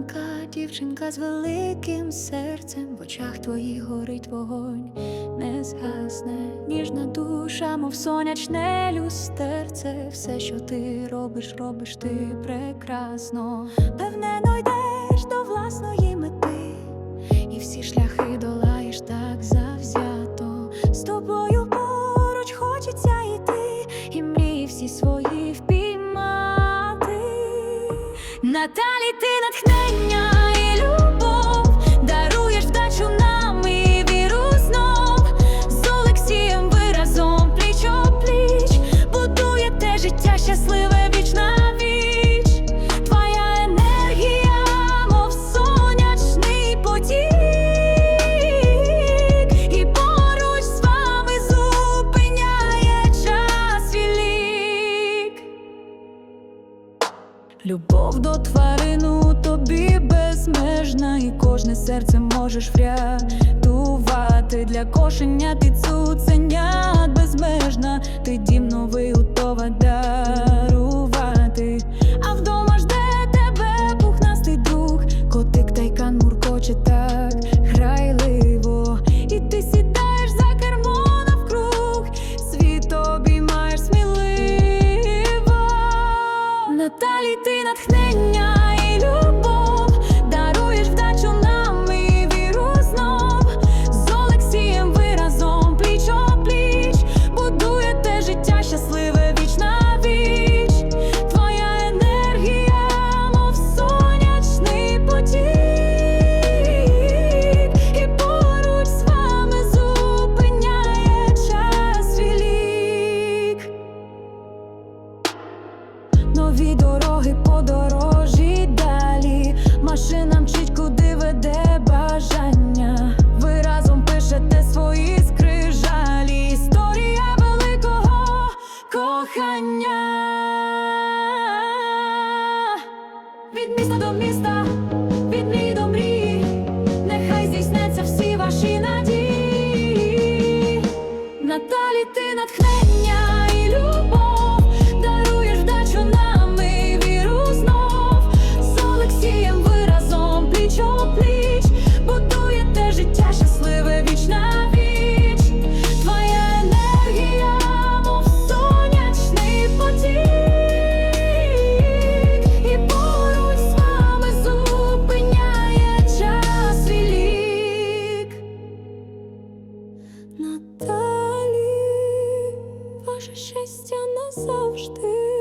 маленька дівчинка з великим серцем, в очах твоїх горить вогонь, не згасне, ніжна душа, мов сонячне люстерце. Все, що ти робиш, робиш ти прекрасно. Певне, йдеш до власної мети, і всі шляхи Наталі, ти натхнення Любов до тварин у тобі безмежна, і кожне серце можеш врятувати для кошеня ти цуценят безмежна, ти дім новий готова дарувати. Наталі, ти натхнення і любов, даруєш вдачу нам і віру знов. З ви разом пліч будуєте життя щасливе віч на. Твоя енергія, мов сонячний потік, і поруч з вами зупиняє час і. Нові дороги, подорожі далі. Машина мчить, куди веде бажання. Ви разом пишете свої скрижалі. Історія великого кохання. Від міста до міста, Ваше щастя назавжди.